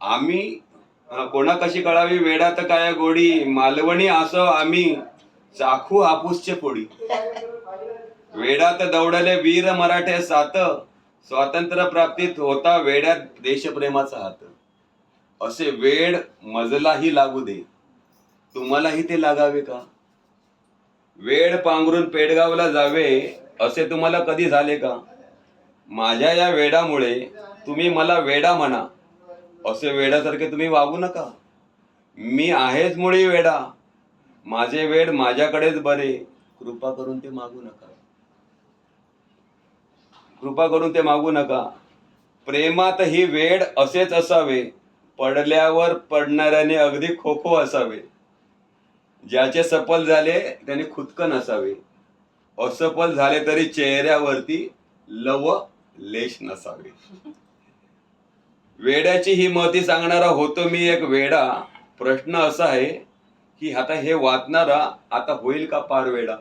आम्ही कोणा कशी कळावी? वेडात काय गोडी? मालवणी असं आम्ही चाखू हापूसचे पोळी वेडात दौडले वीर मराठे सात स्वातंत्र्य प्राप्तीत होता वेड्यात देशप्रेमाचा हात. असे वेड मजलाही लागू दे. तुम्हालाही ते लागावे का? वेड पांघरून पेडगावला जावे असे तुम्हाला कधी झाले का? माझ्या या वेडामुळे तुम्ही मला वेडा म्हणा. असे वेडासारखे तुम्ही वागू नका. मी आहेच मुळी वेडा. माझे वेड माझ्याकडेच बरे. कृपा करून ते मागू नका. कृपा करून ते मागू नका. प्रेमात ही वेड असेच असावे. पडल्यावर पडणाऱ्याने अगदी खो खो असावे. ज्याचे सफल झाले त्याने खुदकन असावे. असफल झाले तरी चेहऱ्यावरती लव लेश नसावे. वेड्याची ही मती सांगणारा होतो मी एक वेडा. प्रश्न असा आहे की आता हे वाचणारा आता होईल का पार वेडा?